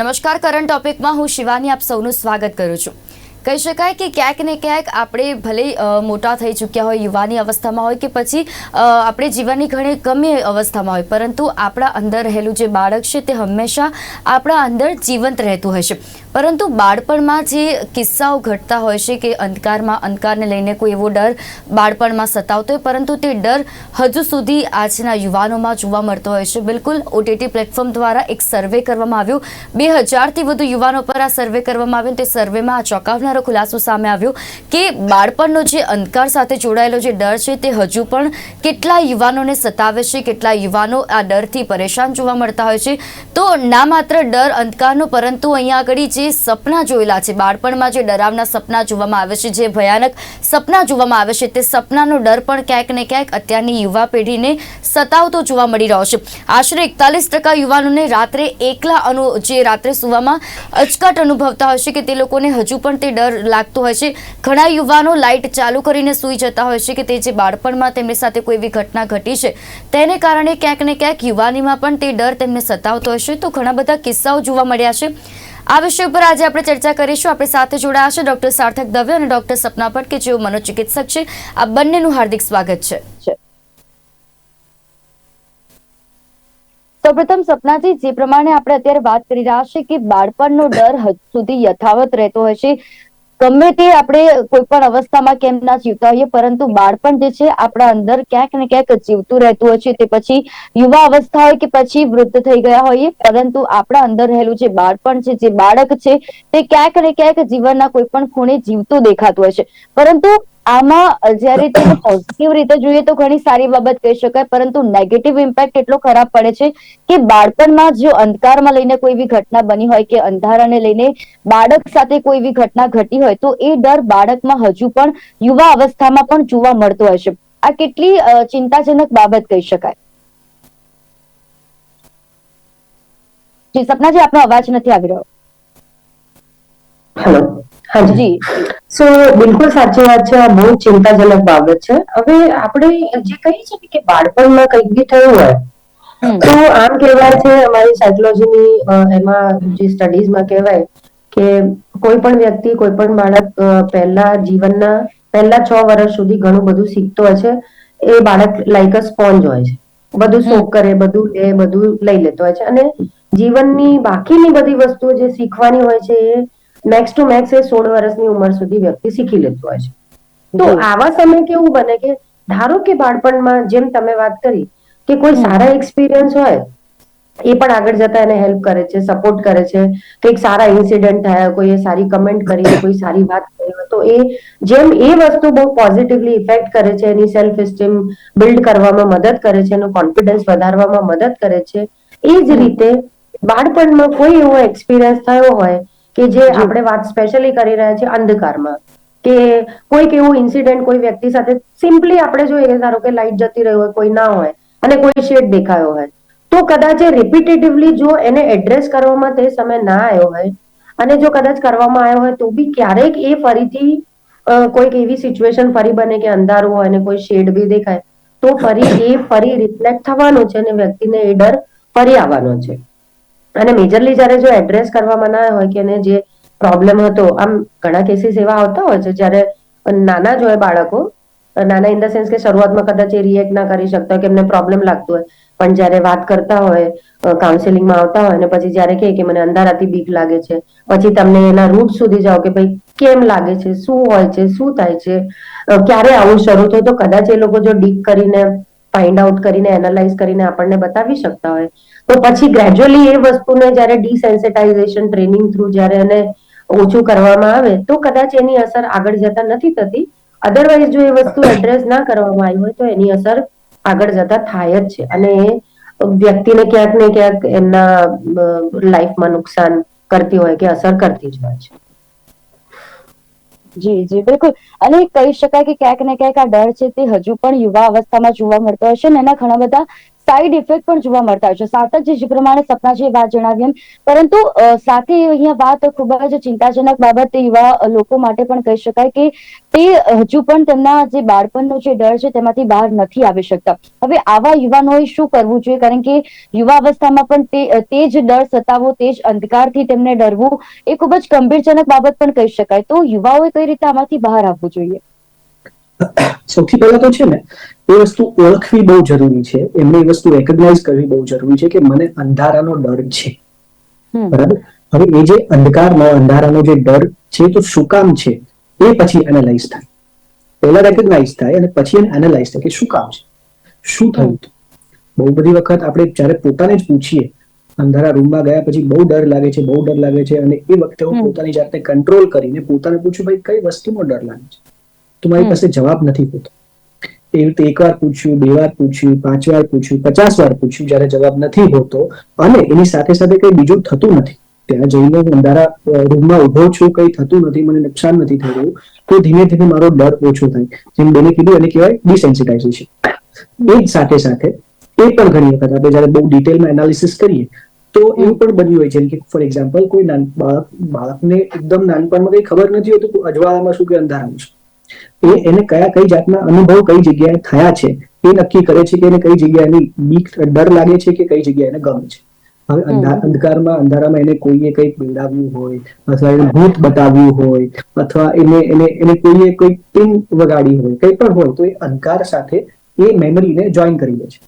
નમસ્કાર કરંટ ટોપિકમાં હું શિવાની આપ સૌનું સ્વાગત કરું છું. કહી શકાય કે ક્યાંક ને ક્યાંક આપણે ભલે મોટા થઈ ચૂક્યા હોય, યુવાની અવસ્થામાં હોય કે પછી આપણે જીવનની ઘણી ગમે અવસ્થામાં હોય, પરંતુ આપણા અંદર રહેલું જે બાળક છે તે હંમેશા આપણા અંદર જીવંત રહેતું છે. પરંતુ બાળપણમાં જે કિસ્સાઓ ઘટતા હોય છે કે અંધકારમાં, અંધકારને લઈને કોઈ એવો ડર બાળપણમાં સતાવતો હોય, પરંતુ તે ડર હજુ સુધી આજના યુવાનોમાં જોવા મળતો હોય છે. બિલકુલ, ઓટીટી પ્લેટફોર્મ દ્વારા એક સર્વે કરવામાં આવ્યો. બે હજારથી વધુ યુવાનો પર આ સર્વે કરવામાં આવ્યો તે સર્વેમાં આ ચોંકાવનારો ખુલાસો સામે આવ્યો કે બાળપણનો જે અંધકાર સાથે જોડાયેલો જે ડર છે તે હજુ પણ કેટલા યુવાનોને સતાવે છે કેટલા યુવાનો આ ડરથી પરેશાન જોવા મળતા હોય છે. તો ના માત્ર ડર અંધકારનો, પરંતુ અહીંયા આગળ જે સપના જોયેલા છે, બાળપણમાં જે ડરાવના સપના જોવામાં આવે છે, જે ભયાનક સપના જોવામાં આવે છે, તે સપનાનો ડર પણ ક્યાંક ને ક્યાંક અત્યારની યુવા પેઢીને સતાવતો જોવા મળી રહ્યો છે. આશરે એકતાલીસ ટકા યુવાનોને રાત્રે એકલા અનુ, જે રાત્રે સુવામાં અચકાટ અનુભવતા હોય છે કે તે લોકોને હજુ પણ તે ડર લાગતો હોય છે. ઘણા યુવાનો લાઇટ ચાલુ કરીને સૂઈ જતા હોય છે કે તે જે બાળપણમાં તેમની સાથે કોઈ એવી ઘટના ઘટી છે, તેને કારણે ક્યાંક ને ક્યાંક યુવાનીમાં પણ તે ડર તેમને સતાવતો હશે. તો ઘણા બધા કિસ્સાઓ જોવા મળ્યા છે. આ વિષય ઉપર આજે આપણે ચર્ચા કરીશું. આપણી સાથે જોડાયા છે ડોક્ટર સાર્થક દવે અને ડોક્ટર સપના ભટ્ટ કે જેઓ મનોચિકિત્સક છે. આ બંનેનું હાર્દિક સ્વાગત છે. સૌપ્રથમ સપનાજી જે પ્રમાણે આપણે અત્યારે વાત કરી રહ્યા છે કે બાળપણનો ડર હજુ સુધી યથાવત રહેતો હોય છે. ગમે તે આપણે કોઈ પણ અવસ્થામાં કેમ ના જીવતા હોઈએ, પરંતુ બાળપણ જે છે, આપણા અંદર ક્યાંક ને ક્યાંક જીવતું રહેતું હોય છે. તે પછી યુવા અવસ્થા હોય કે પછી વૃદ્ધ થઈ ગયા હોઈએ, પરંતુ આપણા અંદર રહેલું જે બાળપણ છે, જે બાળક છે, તે ક્યાંક ને ક્યાંક જીવનના કોઈ પણ ખૂણે જીવતું દેખાતું હોય છે. પરંતુ આમાં જ્યારે તેને પોઝિટિવ રીતે જોઈએ તો ઘણી સારી બાબત કહી શકાય પરંતુ નેગેટિવ ઇમ્પેક્ટ એટલો ખરાબ પડે છે કે બાળપણમાં જો અંધકારમાં લઈને કોઈ એવી ઘટના બની હોય કે અંધારાને લઈને બાળક સાથે કોઈ એવી ઘટના ઘટી હોય તો એ ડર બાળકમાં હજુ પણ યુવા અવસ્થામાં પણ જોવા મળતો હોય છે. આ કેટલી ચિંતાજનક બાબત કહી શકાય. જી સપનાજી આપનો અવાજ નથી આવી રહ્યો. હેલો હાજી જી. સો બિલકુલ સાચી વાત છે આ બહુ ચિંતાજનક બાબત છે. હવે આપણે જે કહીએ છીએ કે બાળપણમાં કંઈક બી થયું હોય તો આમ કહેવાય છે અમારી સાયકોલોજીની એમાં જે સ્ટડીઝમાં કહેવાય કે કોઈ પણ વ્યક્તિ કોઈ પણ બાળક પહેલા જીવનના પહેલા છ વર્ષ સુધી ઘણું બધું શીખતો હોય છે એ બાળક લાઈક અ સ્પોન્જ હોય છે. બધું શોક કરે બધું લે બધું લઈ લેતો હોય છે. અને જીવનની બાકીની બધી વસ્તુઓ જે શીખવાની હોય છે એ મેક્સ ટુ મેક્સ એ સોળ વર્ષની ઉંમર સુધી વ્યક્તિ શીખી લેતું હોય છે. તો આવા સમય કેવું બને કે ધારો કે બાળપણમાં જેમ તમે વાત કરી કે કોઈ સારા એક્સપિરિયન્સ હોય એ પણ આગળ જતા એને હેલ્પ કરે છે સપોર્ટ કરે છે. કંઈક સારા ઇન્સિડન્ટ થયા કોઈએ સારી કમેન્ટ કરી કોઈ સારી વાત કરી હોય, તો એ જેમ એ વસ્તુ બહુ પોઝિટિવલી ઇફેક્ટ કરે છે એની સેલ્ફ એસ્ટીમ બિલ્ડ કરવામાં મદદ કરે છે એનો કોન્ફિડન્સ વધારવામાં મદદ કરે છે એ જ રીતે બાળપણમાં કોઈ એવો એક્સપિરિયન્સ થયો હોય કે જે આપણે વાત સ્પેશિયલી કરી રહ્યા છીએ અંધકારમાં કે કોઈક એવું ઇન્સિડન્ટ કોઈ વ્યક્તિ સાથે સિમ્પલી આપણે જોઈએ ધારો કે લાઈટ જતી રહી હોય કોઈ ના હોય અને કોઈ શેડ દેખાયો હોય તો કદાચ રિપીટેટિવલી જો એને એડ્રેસ કરવામાં તે સમય ના આવ્યો હોય અને જો કદાચ કરવામાં આવ્યો હોય તો બી ક્યારેક એ ફરીથી કોઈક એવી સિચ્યુએશન ફરી બને કે અંધારું હોય અને કોઈ શેડ બી દેખાય તો ફરી એ ફરી રિફ્લેક્ટ થવાનો છે અને વ્યક્તિને એ ડર ફરી આવવાનો છે. અને મેજરલી જ્યારે જો એડ્રેસ કરવામાં ના હોય કે જે પ્રોબ્લેમ હતો, આમ ઘણા કેસીસ એવા આવતા હોય છે જ્યારે નાના જ હોય બાળકો, નાના ઇન ધ સેન્સ કે શરૂઆતમાં કદાચ એ રિએક્ટ ના કરી શકતા હોય કે એમને પ્રોબ્લેમ લાગતો હોય. પણ જ્યારે વાત કરતા હોય કાઉન્સેલિંગમાં આવતા હોય અને પછી જ્યારે કહે કે મને અંધારાથી બીક લાગે છે, પછી તમને એના રૂટ સુધી જાઓ કે ભાઈ કેમ લાગે છે, શું હોય છે, શું થાય છે ક્યારે આવું શરૂ થયું? તો કદાચ એ લોકો જો ડીક કરીને ફાઇન્ડ આઉટ કરીને એનાલાઇઝ કરીને આપણને બતાવી શકતા હોય. તો પછી ગ્રેજ્યુઅલી એ વસ્તુને જ્યારે ડિસેન્સિટાઇઝેશન ટ્રેનિંગ થ્રુ જ્યારે એને ઓછું કરવામાં આવે, તો કદાચ એની અસર આગળ જતા નથી થતી. અધરવાઇઝ જો એ વસ્તુ એડ્રેસ ના કરવામાં આવી હોય, તો એની અસર આગળ જતા થાય જ છે. અને એ વ્યક્તિને ક્યાંક ને ક્યાંક એમના લાઈફમાં નુકસાન કરતી હોય કે અસર કરતી જ હોય છે. જી જી, બિલકુલ. અને કહી શકાય કે ક્યાંક ને ક્યાંક આ ડર છે તે હજુ પણ યુવા અવસ્થામાં જોવા મળતો હશે ને એના ઘણા બધા સાઈડ ઇફેક્ટ પણ જોવા મળતા હોય છે. સાતક જે પ્રમાણે સપનાજી વાત જણાવી એમ. પરંતુ સાથે અહીંયા વાત ખૂબ જ ચિંતાજનક બાબત યુવા લોકો માટે પણ કહી શકાય કે તે હજુ પણ તેમના જે બાળપણનો જે ડર છે તેમાંથી બહાર નથી આવી શકતા. હવે આવા યુવાનોએ શું કરવું જોઈએ? કારણ કે યુવા અવસ્થામાં પણ તે જ ડર સતાવો, તે જ અંધકારથી તેમને ડરવું એ ખૂબ જ ગંભીરજનક બાબત પણ કહી શકાય. તો યુવાઓએ કઈ રીતે આમાંથી બહાર આવવું જોઈએ? સૌથી પહેલા તો છે ને એ વસ્તુ ઓળખવી બહુ જરૂરી છે. એમને એ વસ્તુ રેકગ્નાઇઝ કરવી બહુ જરૂરી છે કે મને અંધારાનો ડર છે. બરાબર? હવે એ જે અંધકારનો અંધારાનો જે ડર છે તો શું કામ છે? એ પછી એનાલાઇઝ થાય. પહેલા રેકગ્નાઇઝ થાય અને પછી એને એનાલાઇઝ થાય કે શું કામ છે? શું થયું? બહુ બધી વખત આપણે જ્યારે પોતાને જ પૂછીએ અંધારા રૂમમાં ગયા પછી બહુ ડર લાગે છે બહુ ડર લાગે છે અને એ વખતે હું પોતાની જાતને કંટ્રોલ કરીને પોતાને પૂછું ભાઈ કઈ વસ્તુનો ડર લાગે છે? તો મારી પાસે જવાબ નથી હોતો. એ રીતે એક વાર પૂછ્યું, બે વાર પૂછ્યું, પાંચ વાર પૂછ્યું, પચાસ વાર પૂછ્યું, જ્યારે જવાબ નથી હોતો અને એની સાથે સાથે કઈ બીજું થતું નથી. ત્યાં જઈને હું અંધારા રૂમમાં ઊભો છું, કઈ થતું નથી, મને નુકસાન નથી થઈ તો ધીમે ધીમે મારો ડર ઓછો થાય. જેમ બેને કીધું, એને કહેવાય ડિસેન્સિટાઇઝેશન એ જ સાથે સાથે, એ પણ ઘણી વખત આપણે જ્યારે બહુ ડિટેલમાં એનાલિસિસ કરીએ, તો એવું પણ બન્યું હોય, જેમ કે ફોર એક્ઝામ્પલ કોઈ બાળક, બાળકને એકદમ નાનપણમાં કઈ ખબર નથી હોતું અજવાળામાં શું કે અંધારામાં શું. એ એને કયા કઈ જાતના અનુભવ કઈ જગ્યાએ થયા છે એ નક્કી કરે છે કે એને કઈ જગ્યાએ એની બીક ડર લાગે છે કે કઈ જગ્યાએ એને ગમે છે. હવે અંધા- અંધકારમાં અંધારામાં એને કોઈએ કંઈક પીડાવ્યું હોય અથવા એને ભૂત બતાવ્યું હોય અથવા એને એને એને કોઈએ કોઈ પિન વગાડી હોય કંઈ પણ હોય તો એ અંધકાર સાથે એ મેમરીને જોઈન કરી લે છે.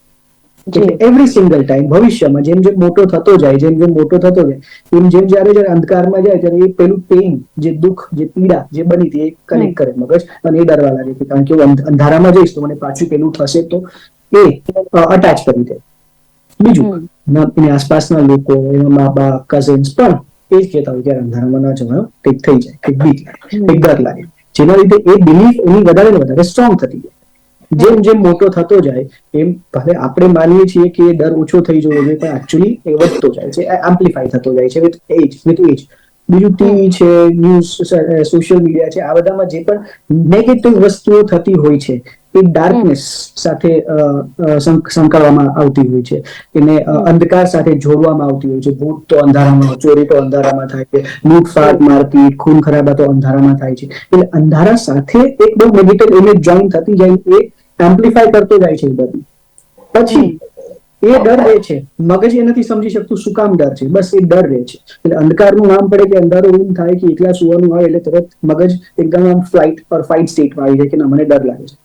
એવરી સિંગલ ટાઈમ ભવિષ્યમાં જેમ જેમ મોટો થતો જાય જેમ જેમ મોટો થતો જાય એમ જેમ જ્યારે જ્યારે અંધકારમાં જાય ત્યારે એ પેલું પેઇન જે દુઃખ જે પીડા જે બની હતી એ કનેક્ટ કરે મગજ અને એ ડરવા લાગે કે કારણ કે હું અંધારામાં જઈશ તો મને પાછું પેલું થશે તો એ અટેચ કરી દે. બીજું એની આસપાસના લોકો એના મા બાપ કઝિન્સ પણ એ જ કહેતા હોય કે અંધારામાં ના જવાનું કંઈક થઈ જાય કંઈક બીક લાગે કંઈક ડર લાગે. જેના લીધે એ બિલીફ એની વધારે ને વધારે સ્ટ્રોંગ થતી જાય. જેમ જેમ મોટો થતો જાય, એમ ભલે આપણે માનીએ છીએ કે ડર ઓછો થઈ જવો જોઈએ, પણ એકચ્યુઅલી એ વધતો જાય છે એમ્પ્લિફાય થતો જાય છે વિથ એજ વિથ એજ બીજું ટીવી છે ન્યૂઝ સોશિયલ મીડિયા છે, આ બધામાં જે પણ નેગેટિવ વસ્તુઓ થતી હોય છે, એ ડાર્કનેસ સાથે સંકળવામાં આવતી હોય છે. એને અંધકાર સાથે જોડવામાં આવતી હોય છે. ભૂત તો અંધારામાં, ચોરી તો અંધારામાં થાય છે. લૂંટફાટ મારપીટ, ખૂન, ખરાબા તો અંધારામાં થાય છે. એટલે અંધારા સાથે એક બહુ નેગેટિવ ઇમેજ જોઈન થતી જાય એ એમ્પ્લિફાય કરતો જાય છે એ પછી, એ ડર રહે છે. મગજ એ નથી સમજી શકતું શું કામ ડર છે. બસ એ ડર રહે છે. એટલે અંધકારનું નામ પડે કે અંધારો રૂમ થાય કે એકલા સુવાનું આવે એટલે તરત મગજ એકદમ આમ ફ્લાઇટ પર ફાઇટ સ્ટેટમાં આવી જાય કે ના, મને ડર લાગે છે.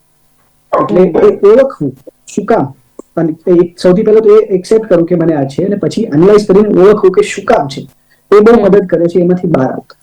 એટલે એ ઓળખવું શું કામ? અને સૌથી પહેલા તો એ એક્સેપ્ટ કરું કે મને આ છે અને પછી એનાલાઇઝ કરીને ઓળખવું કે શું કામ છે. એ બહુ મદદ કરે છે, એમાંથી બહાર આવતા.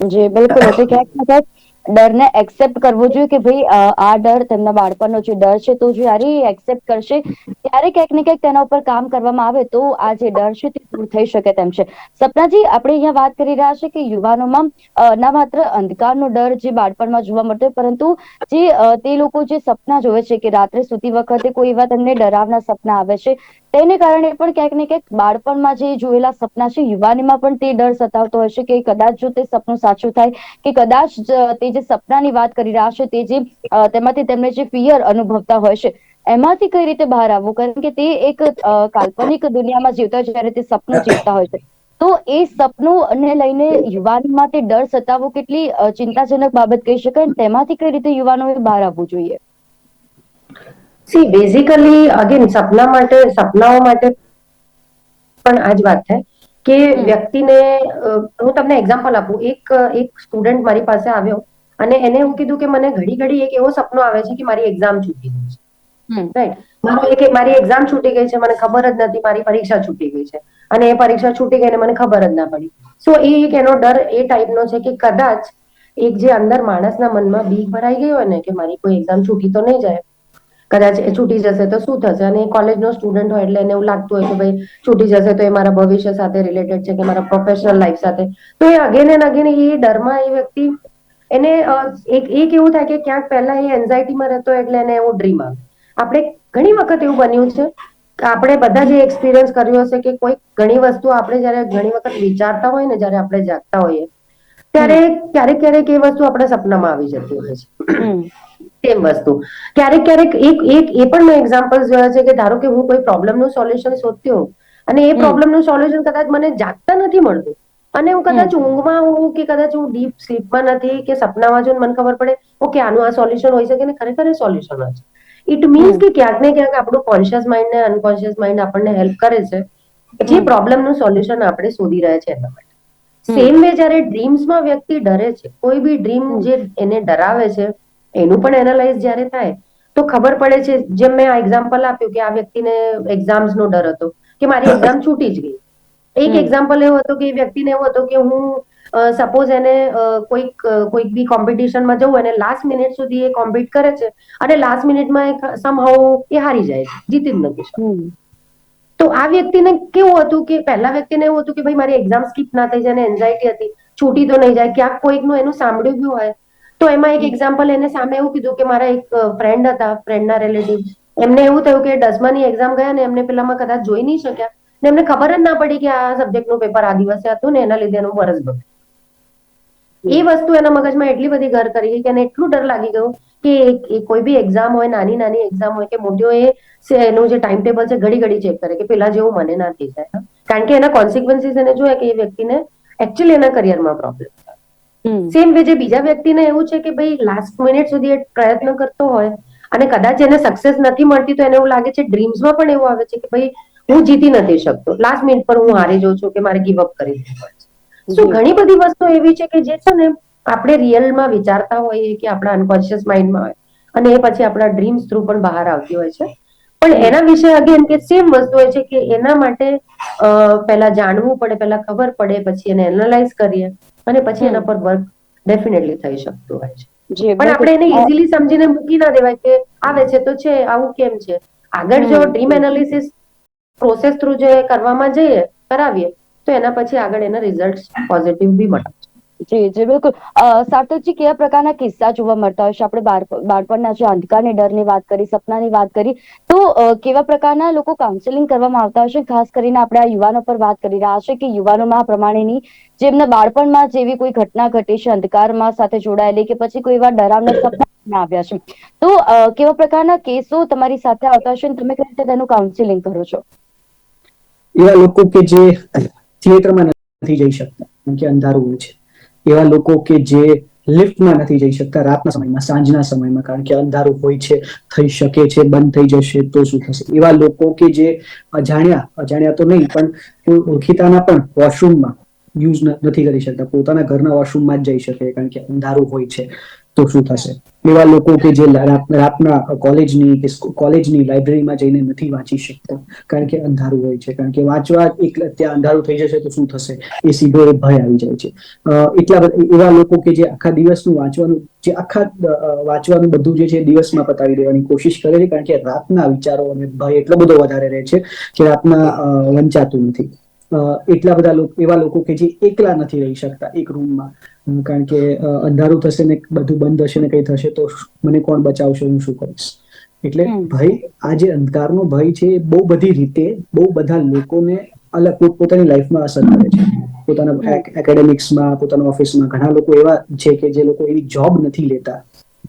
જે, બિલકુલ. એટલે ક્યાંક ડરને એક્સેપ્ટ કરવો જોઈએ કે ભાઈ આ ડર તેમના બાળપણનો જે ડર છે, તો જ્યારે એક્સેપ્ટ કરશે, ત્યારે ક્યાંક ને ક્યાંક તેના ઉપર કામ કરવામાં આવે, તો આ જે ડર છે તે દૂર થઈ શકે તેમ છે. સપનાજી, આપણે અહીંયા વાત કરી રહ્યા છે કે યુવાનોમાં ના માત્ર અંધકારનો ડર જે બાળપણમાં જોવા મળતો પરંતુ જે તે લોકો જે સપના જોવે છે કે રાત્રે સૂતી વખતે કોઈ એવા તેમને ડરાવના સપના આવે છે તેને કારણે પણ ક્યાંક ને ક્યાંક બાળપણમાં જે જોયેલા સપના છે, યુવાનીમાં પણ તે ડર સતાવતો હશે કે કદાચ જો તે સપનું સાચું થાય, કે કદાચ તે જે સપનાની વાત કરી રહ્યા છે, તે જે તેમાંથી તેમને જે ફિયર અનુભવતા હોય છે, એમાંથી કઈ રીતે બહાર આવવું? કારણ કે તે એક કાલ્પનિક દુનિયામાં જીવતા હોય જ્યારે તે સપનું જીવતા હોય છે. તો એ સપનું ને લઈને યુવાનીમાં તે ડર સતાવવો કેટલી ચિંતાજનક બાબત કહી શકાય તેમાંથી કઈ રીતે યુવાનોએ બહાર આવવું જોઈએ? સી બેઝિકલી અગેન સપના માટે સપનાઓ માટે પણ આ જ વાત થાય કે વ્યક્તિને હું તમને એક્ઝામ્પલ આપું. એક એક સ્ટુડન્ટ મારી પાસે આવ્યો અને એને હું કીધું કે મને ઘડી ઘડી એક એવો સપનો આવે છે કે મારી એક્ઝામ છૂટી ગઈ છે. રાઈટ મારો એક મારી એક્ઝામ છૂટી ગઈ છે મને ખબર જ નથી મારી પરીક્ષા છૂટી ગઈ છે. અને એ પરીક્ષા છૂટી ગઈ ને મને ખબર જ ના પડી. સો એ એક એનો ડર એ ટાઈપનો છે કે કદાચ એક જે અંદર માણસના મનમાં બીક ભરાઈ ગઈ હોય ને કે મારી કોઈ એક્ઝામ છૂટી તો નહીં જાય કદાચ એ છૂટી જશે તો શું થશે? અને કોલેજનો સ્ટુડન્ટ હોય એટલે એને એવું લાગતું હોય કે ભાઈ છૂટી જશે તો એ મારા ભવિષ્ય સાથે રિલેટેડ છે કે મારા પ્રોફેશનલ લાઈફ સાથે. તો એ અગેન એન્ડ અગેન એ ડરમાં એ વ્યક્તિ એને એક એક એવું થાય કે ક્યાંક પહેલા એ એન્ઝાયટીમાં રહેતો એટલે એને એવું ડ્રીમ આવે. આપણે ઘણી વખત એવું બન્યું છે કે આપણે બધા જે એક્સપિરિયન્સ કર્યો હશે કે કોઈ ઘણી વસ્તુ આપણે જ્યારે ઘણી વખત વિચારતા હોય ને જ્યારે આપણે જાગતા હોઈએ, ત્યારે ક્યારેક ક્યારેક એ વસ્તુ આપણા સપનામાં આવી જતી હોય છે. સેમ વસ્તુ. ક્યારેક ક્યારેક એક એક એ પણ મેં એક્ઝામ્પલ જોયા છે કે ધારો કે હું કોઈ પ્રોબ્લેમનું સોલ્યુશન શોધતી હોઉં અને એ. પ્રોબ્લેમનું સોલ્યુશન કદાચ મને જાગતા નથી મળતું. અને હું કદાચ ઊંઘમાં હોઉં કે કદાચ હું ડીપ સ્લીપમાં નથી કે સપનામાં છું મને ખબર પડે ઓકે આનું આ સોલ્યુશન હોઈ શકે ને ખરેખર એ સોલ્યુશન છે ઇટ મીન્સ કે ક્યાંક ને ક્યાંક આપણું કોન્શિયસ માઇન્ડ ને અનકોન્શિયસ માઇન્ડ આપણને હેલ્પ કરે છે. જે. પ્રોબ્લેમનું સોલ્યુશન આપણે શોધી રહ્યા છે એના માટે. સેમ વે જ્યારે ડ્રીમ્સમાં વ્યક્તિ ડરે છે કોઈ બી ડ્રીમ જે એને ડરાવે છે એનું પણ એનાલાઇઝ જ્યારે થાય તો ખબર પડે છે જેમ મેં આ એક્ઝામ્પલ આપ્યું કે આ વ્યક્તિને એક્ઝામ્સ નો ડર હતો કે મારી એક્ઝામ છૂટી જ ગઈ. એક એક્ઝામ્પલ એવો હતો કે એ વ્યક્તિને એવો હતો કે હું સપોઝ એને કોઈક કોઈક બી કોમ્પિટિશનમાં જવું અને લાસ્ટ મિનિટ સુધી એ કોમ્પિટ કરે છે અને લાસ્ટ મિનિટમાં સમહાઉ એ હારી જાય છે જીતી જ નથી તો આ વ્યક્તિને કેવું હતું કે પહેલા વ્યક્તિને એવું હતું કે ભાઈ મારી એક્ઝામ સ્કીપ ના થઈ જાય એન્ઝાયટી હતી છૂટી તો નહીં જાય ક્યાંક કોઈકનું એનું સાંભળ્યું બી હોય તો એમાં એક એક્ઝામ્પલ એને સામે એવું કીધું કે મારા એક ફ્રેન્ડ હતા ફ્રેન્ડના રિલેટિવ એમને એવું થયું કે દસમાની એક્ઝામ ગયા ને એમને પેલામાં કદાચ જોઈ નહીં શક્યા. ને એમને ખબર જ ના પડી કે આ સબ્જેક્ટનું પેપર આ દિવસે હતું ને એના લીધે એનું વરસ બગડ્યું એ વસ્તુ એના મગજમાં એટલી બધી ઘર કરી ગઈ કે એને એટલું ડર લાગી ગયું કે કોઈ બી એક્ઝામ હોય, નાની નાની એક્ઝામ હોય કે મોટી હોય એનું જે ટાઈમ ટેબલ છે ઘડી ઘડી ચેક કરે કે પેલા જેવું મને ના થઈ જાય કારણ કે એના કોન્સિક્વન્સીસ એને જોયા કે એ વ્યક્તિને એકચ્યુઅલી એના કરિયરમાં પ્રોબ્લેમ. સેમ વે જે બીજા વ્યક્તિને એવું છે કે ભાઈ લાસ્ટ મિનિટ સુધી એ પ્રયત્ન કરતો હોય અને કદાચ એને સક્સેસ નથી મળતી તો એને એવું લાગે છે ડ્રીમ્સમાં પણ એવું આવે છે કે ભાઈ હું જીતી નથી શકતો. લાસ્ટ મિનિટ પર હું હારી જાઉં છું કે મારે ગીવ અપ કરી દેવું પડે સો ઘણી બધી વસ્તુ એવી છે કે જે છે ને આપણે રિયલમાં વિચારતા હોઈએ કે આપણા અનકોન્શિયસ માઇન્ડમાં હોય અને એ પછી આપણા ડ્રીમ્સ થ્રુ પણ બહાર આવતી હોય છે. પણ એના વિશે અગેન કે સેમ વસ્તુ હોય છે કે એના માટે પહેલા જાણવું પડે પહેલા ખબર પડે પછી એને એનાલાઇઝ કરીએ. અને પછી એના પર વર્ક ડેફિનેટલી થઈ શકતું હોય છે. પણ આપણે એને. ઇઝીલી સમજીને મૂકી ના દેવાય કે આવે છે તો છે આવું કેમ છે? આગળ જો ડ્રીમ એનાલિસિસ પ્રોસેસ થ્રુ જે કરવામાં જઈએ કરાવીએ તો એના પછી આગળ એના રિઝલ્ટ પોઝિટિવ બી મળે. જી જી, બિલકુલ. સાર્થકજી, કેવા પ્રકારના કિસ્સા જોવા મળતા હોય છે? આપણે બાળપ- બાળપણના જે અંધકારની ડરની વાત કરી, સપનાની વાત કરી, તો કેવા પ્રકારના લોકો કાઉન્સેલિંગ કરવામાં આવતા છે? ખાસ કરીને આપણે આ યુવાનો પર વાત કરી રહ્યા છે કે યુવાનોમાં આ પ્રમાણેની જેમના બાળપણમાં જેવી કોઈ ઘટના ઘટી છે, અંધકારમાં સાથે જોડાયેલી કે પછી કોઈ એવા ડરાવના સપના આવ્યા છે. તો કેવા પ્રકારના કેસો તમારી સાથે આવતા હશે તમે કઈ રીતે તેનું કાઉન્સેલિંગ કરો છો? એવા લોકો કે જે થિયેટરમાં નથી જઈ શકતા કે અંધારું છે. એવા લોકો કે જે લિફ્ટમાં નથી જઈ શકતા રાતના સમયમાં, સાંજના સમયમાં, કારણ કે અંધારું હોય છે, થઈ શકે છે, બંધ થઈ જશે તો શું થશે? એવા લોકો કે જે અજાણ્યા અજાણ્યા તો નહીં, પણ કોઈ ઓળખીતાના પણ વોશરૂમમાં યુઝ નથી કરી શકતા. પોતાના ઘરના વોશરૂમમાં જ જઈ શકે, કારણ કે અંધારું હોય છે. તો શું થશે? એવા લોકો કે જે રાતના કોલેજની કે કોલેજની લાઇબ્રેરીમાં જઈને નથી વાંચી શકતા. કારણ કે અંધારું હોય છે. કારણ કે વાંચવા એક ત્યાં અંધારું થઈ જશે તો શું થશે? એ સીધો એ ભય આવી જાય છે. એટલા એવા લોકો કે જે આખા દિવસનું વાંચવાનું, જે આખા વાંચવાનું બધું જે છે દિવસમાં પતાવી દેવાની કોશિશ કરે છે. કારણ કે રાતના વિચારો અને ભય એટલો બધો વધારે રહે છે કે રાતના વંચાતું નથી. એટલા બધા લોકો, એવા લોકો કે જે એકલા નથી રહી શકતા એક રૂમમાં કારણ કે અંધારું થશે ને બધું બંધ હશે ને કઈ થશે તો મને કોણ બચાવશે હું શું કરીશ? એટલે ભય આ જે અંધકારનો ભય છે એ બહુ બધી રીતે બહુ બધા લોકોને અલગ પોતપોતાની લાઈફમાં અસર કરે છે. પોતાના એકેડેમિક્સમાં પોતાના ઓફિસમાં ઘણા લોકો એવા છે કે જે લોકો એવી જોબ નથી લેતા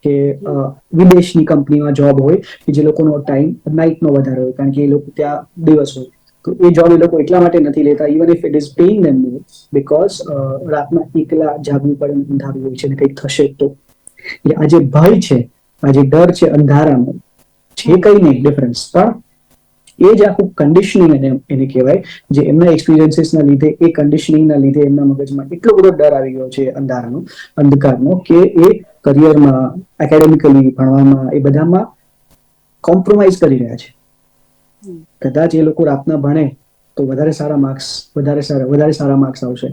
કે વિદેશની કંપનીમાં જોબ હોય કે જે લોકોનો ટાઈમ નાઇટનો વધારે હોય કારણ કે એ લોકો ત્યાં દિવસ હોય. તો એ જોબ એ લોકો એટલા માટે નથી લેતા. Even if it is paying them because રાતના એકલા જાગવું પડે, અંધારું હોય છે ને કંઈક થશે તો. એટલે આ જે ભય છે, આ જે ડર છે અંધારાનો છે કઈ નહીં ડિફરન્સ પણ એ જ આખું કન્ડિશનિંગ એને એને કહેવાય, જે એમના એક્સપિરિયન્સીસના લીધે, એ કન્ડિશનિંગના લીધે એમના મગજમાં એટલો બધો ડર આવી ગયો છે અંધારાનો, અંધકારનો, કે એ કરિયરમાં એકેડેમિકલી ભણવામાં, એ બધામાં કોમ્પ્રોમાઇઝ કરી રહ્યા છે. કદાચ એ લોકો રાતના ભણે તો વધારે સારા માર્ક્સ વધારે સારા વધારે સારા માર્ક્સ આવશે.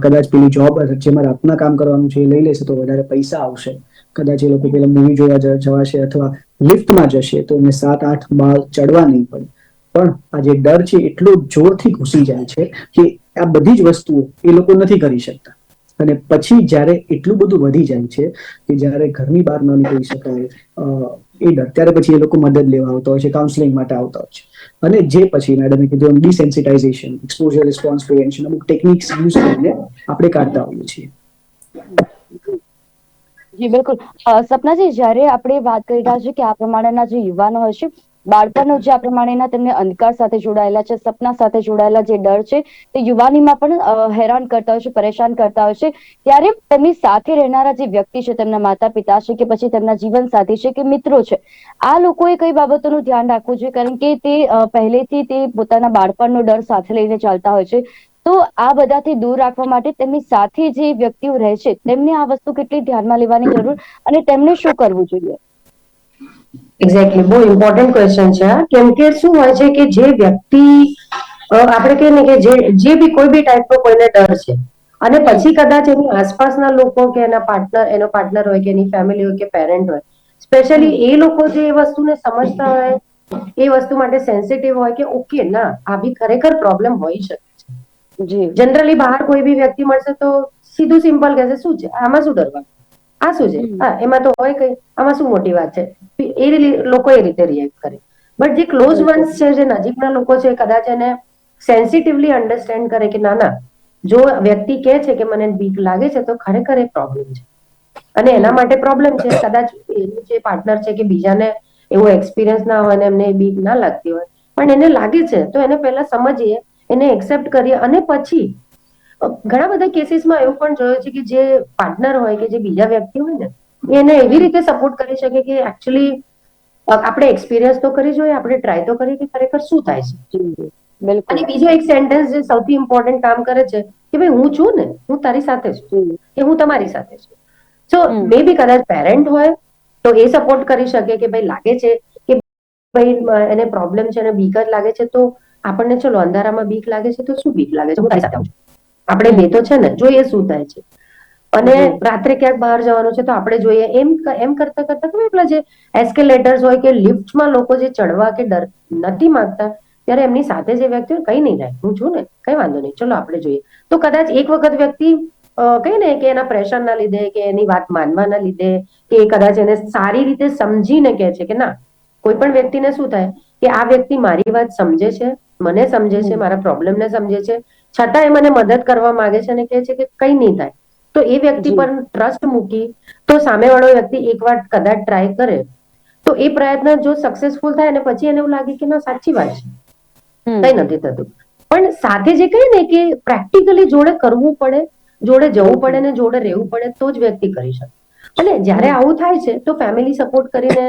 કદાચ પેલી જોબ જેમાં રાતના કામ કરવાનું છે એ લઈ લેશે તો વધારે પૈસા આવશે. કદાચ એ લોકો પેલા મૂવી જોવા જવાશે અથવા લિફ્ટમાં જશે તો એમને સાત, આઠ માળ ચડવા નહીં પડે. પણ આ જે ડર છે એટલો જોરથી ઘૂસી જાય છે કે આ બધી જ વસ્તુઓ એ લોકો નથી કરી શકતા. અને પછી જ્યારે એટલું બધું વધી જાય છે કે જ્યારે ઘરની બહાર ન નીકળી શકાય એ ડર ત્યારે પછી એ લોકો મદદ લેવા આવતા હોય છે કાઉન્સેલિંગ માટે આવતા હોય છે. અને જે પછી મેડમે કીધું એમ ડિસેન્સિટાઇઝેશન એક્સપોઝર રિસ્પોન્સ પ્રિવેન્શન અમુક ટેકનિક્સ યુઝ કરીને આપણે કાઢતા હોઈએ છીએ. જી, બિલકુલ. સપનાજી, જ્યારે આપણે વાત કરી રહ્યા છીએ કે આ પ્રમાણેના જે યુવાનો હોય છે બાળપણનો જે આ પ્રમાણેના તેમને અંધકાર સાથે જોડાયેલા છે, સપના સાથે જોડાયેલા જે ડર છે, તે યુવાનીમાં પણ હેરાન કરતા હોય છે, પરેશાન કરતા હોય છે. ત્યારે તેમની સાથે રહેનારા જે વ્યક્તિ છે, તેમના માતા પિતા છે કે પછી તેમના જીવન સાથી છે કે મિત્રો છે, આ લોકોએ કઈ બાબતોનું ધ્યાન રાખવું જોઈએ? કારણ કે તે પહેલેથી તે પોતાના બાળપણનો ડર સાથે લઈને ચાલતા હોય છે. તો આ બધાથી દૂર રાખવા માટે તેમની સાથે જે વ્યક્તિઓ રહે છે, તેમને આ વસ્તુ કેટલી ધ્યાનમાં લેવાની જરૂર અને તેમને શું કરવું જોઈએ? એક્ઝેક્ટલી બહુ ઇમ્પોર્ટન્ટ ક્વેશ્ચન છે. કેમ કે શું હોય છે કે જે વ્યક્તિ આપણે કહીએ ને કે જે જે બી કોઈ બી ટાઈપનો કોઈને ડર છે અને પછી કદાચ એની આસપાસના લોકો કે એના પાર્ટનર એનો પાર્ટનર હોય કે એની ફેમિલી હોય કે પેરેન્ટ હોય સ્પેશિયલી એ લોકો જે એ વસ્તુને સમજતા હોય એ વસ્તુ માટે સેન્સિટિવ હોય કે ઓકે ના આ બી ખરેખર પ્રોબ્લેમ હોઈ શકે છે. જી. જનરલી બહાર કોઈ બી વ્યક્તિ મળશે તો સીધું સિમ્પલ કહેશે શું છે? આમાં શું ડરવાનું? આ શું છે? હા એમાં તો હોય કઈ. આમાં શું મોટી વાત છે? એ લોકો એ રીતે રિએક્ટ કરે. બટ જે ક્લોઝ. વન્સ છે જે નજીકના લોકો છે કદાચ એને સેન્સિટિવલી અન્ડરસ્ટેન્ડ કરે કે ના ના જો વ્યક્તિ કહે છે કે મને બીક લાગે છે તો ખરેખર એ પ્રોબ્લેમ છે. અને એના માટે પ્રોબ્લેમ છે. કદાચ એનું જે પાર્ટનર છે કે બીજાને એવો એક્સપિરિયન્સ ના હોય અને એમને એ બીક ના લાગતી હોય. પણ એને લાગે છે તો એને પહેલા સમજીએ એને એક્સેપ્ટ કરીએ અને પછી ઘણા બધા કેસીસમાં એવું પણ જોયું છે કે જે પાર્ટનર હોય કે જે બીજા વ્યક્તિ હોય ને એને એવી રીતે સપોર્ટ કરી શકે કે એકચ્યુઅલી આપણે એક્સપિરિયન્સ તો કરી જોઈએ આપણે ટ્રાય તો કરીએ કે ખરેખર શું થાય છે. બિલકુલ. અને બીજો એક સેન્ટેન્સ જે સૌથી ઇમ્પોર્ટન્ટ કામ કરે છે કે ભાઈ હું છું ને હું તારી સાથે છું. કે હું તમારી સાથે છું. સો મે બી કદાચ પેરેન્ટ હોય તો એ સપોર્ટ કરી શકે કે ભાઈ લાગે છે કે ભાઈ એને પ્રોબ્લેમ છે અને બીક જ લાગે છે તો આપણને ચલો અંધારામાં બીક લાગે છે તો શું બીક લાગે છે? હું તારી સાથે આવું છું. આપણે બે તો છે ને જોઈએ શું થાય છે. અને રાત્રે ક્યાંક બહાર જવાનું છે તો આપણે જોઈએ એમ એમ કરતા કરતા ખબર પેલા જે એસ્કેલેટર્સ હોય કે લિફ્ટમાં લોકો જે ચડવા કે ડર નથી માંગતા ત્યારે એમની સાથે જે વ્યક્તિ હોય કઈ નહીં થાય. હું છું ને કઈ વાંધો નહીં. ચલો આપણે જોઈએ. તો કદાચ એક વખત વ્યક્તિ અ, ને કે એના પ્રેશરના લીધે કે એની વાત માનવાના લીધે કે કદાચ એને સારી રીતે સમજીને કહે છે કે ના કોઈ પણ વ્યક્તિને શું થાય કે આ વ્યક્તિ મારી વાત સમજે છે મને સમજે છે. મારા પ્રોબ્લેમને સમજે છે. છતાં એ મને મદદ કરવા માંગે છે અને કહે છે કે કઈ નહીં થાય. તો એ વ્યક્તિ પર ટ્રસ્ટ મૂકી તો સામેવાળો વ્યક્તિ એકવાર કદાચ ટ્રાય કરે. તો એ પ્રયત્ન જો સક્સેસફુલ થાય અને પછી એને એવું લાગે કે ના સાચી વાત છે. કઈ નથી થતું. પણ સાથે જે કહીએ ને કે પ્રેક્ટિકલી જોડે કરવું પડે જોડે જવું પડે ને જોડે રહેવું પડે તો જ વ્યક્તિ કરી શકે. અને જ્યારે આવું થાય છે તો ફેમિલી સપોર્ટ કરીને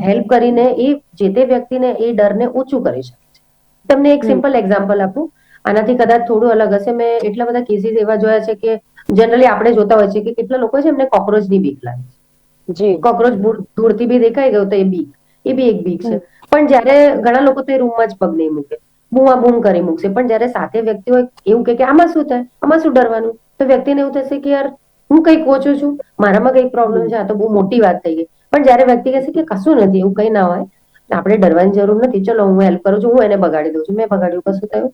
હેલ્પ કરીને એ જે તે વ્યક્તિને એ ડરને ઓછું કરી શકે છે. તમને એક સિમ્પલ એક્ઝામ્પલ આપું. આનાથી કદાચ થોડું અલગ હશે. મેં એટલા બધા કેસીસ એવા જોયા છે કે જનરલી આપણે જોતા હોય છે કે કેટલા લોકો છે એમને કોક્રોચની બીક લાગે છે. જી. કોક્રોચ ધૂળથી બી દેખાઈ ગયો તો એ બીક એ બી એક બીક છે. પણ જ્યારે ઘણા લોકો તો એ રૂમમાં જ પગ નહીં મૂકે બૂમા બૂમ કરી મૂકશે. પણ જ્યારે સાથે વ્યક્તિ હોય એવું કે આમાં શું થાય? આમાં શું ડરવાનું? તો વ્યક્તિને એવું થશે કે યાર હું કંઈક ઓછું છું મારામાં કંઈક પ્રોબ્લેમ છે આ તો બહુ મોટી વાત થઈ ગઈ. પણ જ્યારે વ્યક્તિ કહેશે કે કશું નથી એવું કઈ ના હોય આપણે ડરવાની જરૂર નથી. ચલો હું હેલ્પ કરું છું હું એને બગાડી દઉં છું. મેં બગાડ્યું કશું થયું?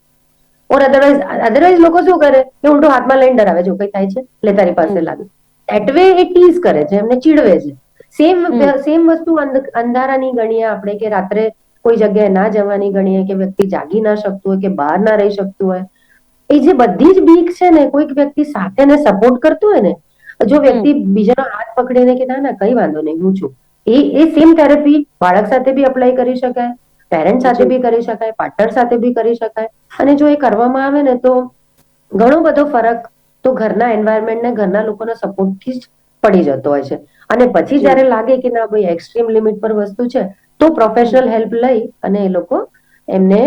ઓર અધરવાઇઝ અધરવાઇઝ લોકો શું કરે? કે ઉલટું હાથમાં લઈને ડરાવે એવું કઈ થાય છે? એટલે તારી પાસે લાગે. એટ વે એ ટીઝ કરે છે એમને ચીડવે છે. સેમ સેમ વસ્તુ અંધારાની ગણીએ આપણે કે રાત્રે કોઈ જગ્યાએ ના જવાની ગણીએ કે વ્યક્તિ જાગી ના શકતું હોય કે બહાર ના રહી શકતું હોય. એ જે બધી જ બીક છે ને કોઈક વ્યક્તિ સાથે ને સપોર્ટ કરતું હોય ને જો વ્યક્તિ બીજાનો હાથ પકડીને કે ના ના કઈ વાંધો નહીં હું છું. એ એ સેમ થેરેપી બાળક સાથે બી અપ્લાય કરી શકાય પેરેન્ટ સાથે બી કરી શકાય પાર્ટનર સાથે બી કરી શકાય. અને જો એ કરવામાં આવે ને તો ઘણો બધો ફરક તો ઘરના એન્વાયરમેન્ટ ને ઘરના લોકોના સપોર્ટથી જ પડી જતો હોય છે. અને પછી. જ્યારે લાગે કે ના ભાઈ એક્સ્ટ્રીમ લિમિટ પર વસ્તુ છે તો પ્રોફેશનલ હેલ્પ લઈ અને એ લોકો એમને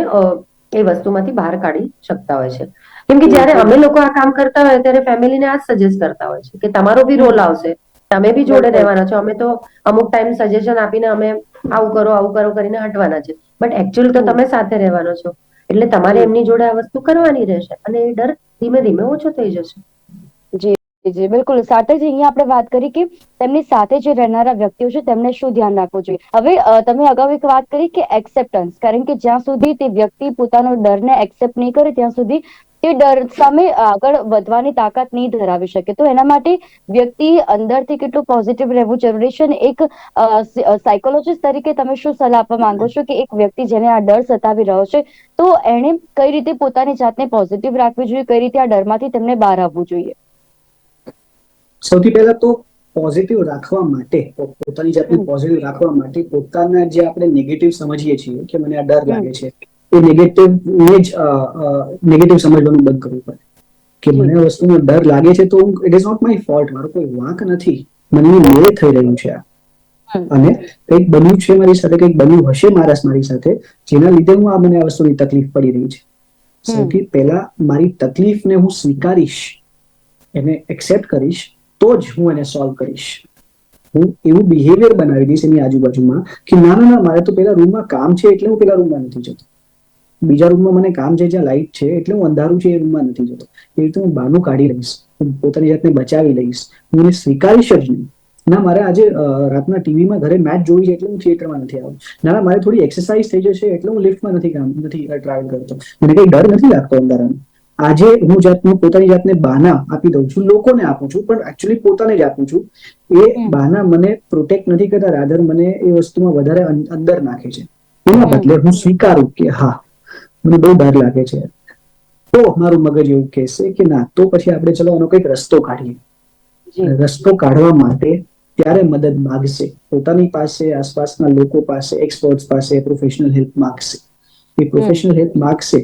એ વસ્તુમાંથી બહાર કાઢી શકતા હોય છે. કેમ કે જ્યારે અમે લોકો આ કામ કરતા હોય ત્યારે ફેમિલીને આ જ સજેસ્ટ કરતા હોય છે કે તમારો બી રોલ આવશે. તમે બી જોડે રહેવાના છો. અમે તો અમુક ટાઈમ સજેશન આપીને અમે આવું કરો આવું કરો કરીને હટવાના છે. બટ એકચ્યુઅલ તો તમે સાથે રહેવાનો છો. એટલે તમારે એમની જોડે આ વસ્તુ કરવાની રહેશે અને એ ડર ધીમે ધીમે ઓછો થઈ જશે. જી. જી બિલકુલ. સાથે જ અહીંયા આપણે વાત કરી કે તેમની સાથે જે રહેનારા વ્યક્તિઓ છે, તેમને શું ધ્યાન રાખવું જોઈએ? હવે તમે અગાઉ એક વાત કરી કે એક્સેપ્ટન્સ કારણ કે જ્યાં સુધી તે વ્યક્તિ પોતાનો ડરને એક્સેપ્ટ નહીં કરે, ત્યાં સુધી તે ડર સામે આગળ વધવાની તાકાત નહીં ધરાવી શકે. તો એના માટે વ્યક્તિ અંદરથી કેટલું પોઝિટિવ રહેવું જરૂરી છે અને એક સાયકોલોજીસ્ટ તરીકે તમે શું સલાહ આપવા માંગો છો કે એક વ્યક્તિ જેને આ ડર સતાવી રહ્યો છે, તો એણે કઈ રીતે પોતાની જાતને પોઝિટિવ રાખવી જોઈએ, કઈ રીતે આ ડરમાંથી તેમને બહાર આવવું જોઈએ? સૌથી પહેલા તો પોઝિટિવ રાખવા માટે પોતાની જાતને પોઝિટિવ રાખવા માટે પોતાના જે આપણે નેગેટિવ સમજીએ છીએ કે મને આ ડર લાગે છે એ નેગેટિવ ને જ નેગેટિવ સમજવાનું બંધ કરવું પડે. કે મને વસ્તુનો ડર લાગે છે તો it is not my fault મારો કોઈ વાંક નથી. મનની મેળે થઈ રહ્યું છે આ. અને કંઈક બન્યું છે મારી સાથે કંઈક બન્યું હશે મારા મારી સાથે જેના લીધે હું આ મને આ વસ્તુની તકલીફ પડી રહી છે. સૌથી પહેલા મારી તકલીફને હું સ્વીકારીશ એને એક્સેપ્ટ કરીશ તો જ હું એને સોલ્વ કરીશ. હું એવું બિહેવિયર બનાવી દઈશ એની આજુબાજુમાં કે ના ના મારે તો પેલા રૂમમાં કામ છે એટલે હું પેલા રૂમમાં નથી જતો. બીજા રૂમમાં મને કામ છે, જ્યાં લાઇટ છે એટલે હું અંધારું છે એ રૂમમાં નથી જતો. એ રીતે હું બહાનું કાઢી લઈશ. હું પોતાની જાતને બચાવી લઈશ. હું એને સ્વીકારીશ જ નહીં. ના, મારે આજે રાતના ટીવીમાં ઘરે મેચ જોઈ છે એટલે હું થિયેટરમાં નથી આવ્યો ના મારે થોડી એક્સરસાઇઝ થઈ જશે એટલે હું લિફ્ટમાં નથી કામ, નથી ટ્રાવેલ કરતો. મને કઈ ડર નથી લાગતો અંધારાનો આજે હું જાતનું પોતાની જાતને બાના આપી દઉં છું લોકોને આપું છું પણ એકચ્યુઅલી પોતાને જ આપું છું. એ. બાના મને પ્રોટેક્ટ નથી કરતા રાધર મને એ વસ્તુમાં વધારે અંદર નાખે છે. એના બદલે હું સ્વીકારું કે હા મને બહુ ડર લાગે છે. તો મારું મગજ એવું કહેશે કે ના તો પછી આપણે ચલો આનો કંઈક રસ્તો કાઢીએ. રસ્તો કાઢવા માટે ત્યારે મદદ માગશે. પોતાની પાસે આસપાસના લોકો પાસે એક્સપર્ટ પાસે પ્રોફેશનલ હેલ્પ માગશે. એ પ્રોફેશનલ હેલ્પ માંગશે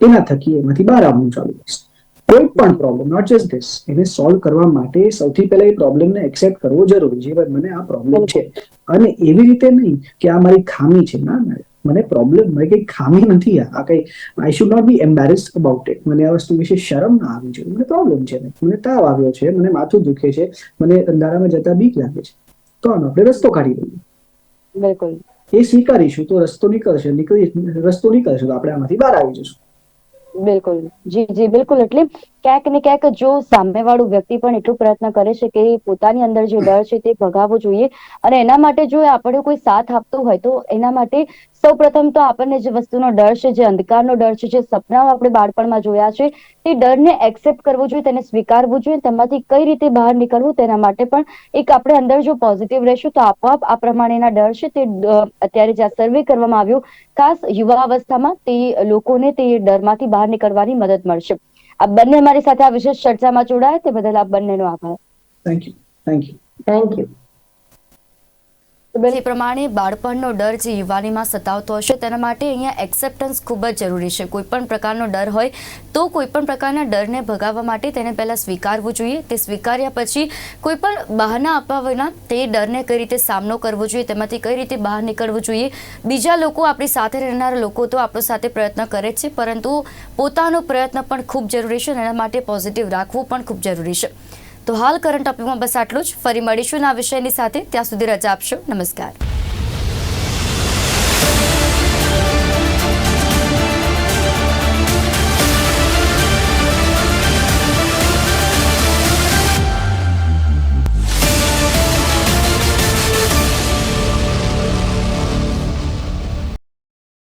તેના થકી એમાંથી બહાર આવવાનું ચાલુ કરશે. કોઈ પણ પ્રોબ્લેમ નોટ જસ્ટ ધીસ એને સોલ્વ કરવા માટે સૌથી પહેલા એ પ્રોબ્લેમને એક્સેપ્ટ કરવો જરૂરી છે. ભાઈ મને આ પ્રોબ્લેમ છે. અને એવી રીતે નહીં કે આ મારી ખામી છે. ના ના. મને પ્રોબ્લેમ મને કઈ ખામી નથી આ. કંઈ કઈ I should not be embarrass about it મને આ વસ્તુ વિશે શરમ ના આવી જોઈએ. મને પ્રોબ્લેમ છે. મને તાવ આવ્યો છે. મને માથું દુખે છે. મને અંધારામાં જતા બીક લાગે છે. તો આનો આપણે રસ્તો કાઢી દઈએ બિલકુલ. એ સ્વીકારીશું તો રસ્તો નીકળશે. નીકળી રસ્તો નીકળશે તો આપણે આમાંથી બહાર આવી જશું. બિલકુલ. જી જી બિલકુલ. એટલે ક્યાંક ને ક્યાંક જો સામેવાળું વ્યક્તિ પણ એટલો પ્રયત્ન કરે છે કે પોતાની અંદર જે ડર છે તે ભગાવવો જોઈએ. અને એના માટે જો આપણે કોઈ સાથ આપતો હોય તો એના માટે સૌપ્રથમ તો આપણને જે વસ્તુનો ડર છે, જે અંધકારનો ડર છે, જે સપનાઓ આપણે બાળપણમાં જોયા છે, તે ડરને એક્સેપ્ટ કરવો જોઈએ, તેને સ્વીકારવું જોઈએ, તેમાંથી કઈ રીતે બહાર નીકળવું તેના માટે પણ એક આપણે અંદર જો પોઝિટિવ રહેશું તો આપોઆપ આ પ્રમાણેના ડર છે તે અત્યારે જ્યાં સર્વે કરવામાં આવ્યો, ખાસ યુવા અવસ્થામાં તે લોકોને તે ડરમાંથી બહાર નીકળવાની મદદ મળશે. આ બંને અમારી સાથે આ વિશેષ ચર્ચામાં જોડાયા તે બદલ આપ બંનેનો આભાર. Thank you thank you thank you એ પ્રમાણે બાળપણનો ડર જે યુવાનીમાં સતાવતો હશે, તેના માટે અહીંયા એક્સેપ્ટન્સ ખૂબ જ જરૂરી છે. કોઈ પણ પ્રકારનો ડર હોય તો કોઈ પણ પ્રકારના ડરને ભગાવવા માટે તેને પહેલાં સ્વીકારવું જોઈએ. તે સ્વીકાર્યા પછી કોઈ પણ બહાના આપવા વિના તે ડરને કઈ રીતે સામનો કરવો જોઈએ, તેમાંથી કઈ રીતે બહાર નીકળવું જોઈએ? બીજા લોકો આપણી સાથે રહેનારા લોકો તો આપણો સાથે પ્રયત્ન કરે જ છે, પરંતુ પોતાનો પ્રયત્ન પણ ખૂબ જરૂરી છે અને એના માટે પોઝિટિવ રાખવું પણ ખૂબ જરૂરી છે. તો હાલ કરંટ ટોપિકમાં બસ આટલું જ. ફરી મળીશું આ વિષયની સાથે. ત્યાં સુધી રજા આપશો. નમસ્કાર.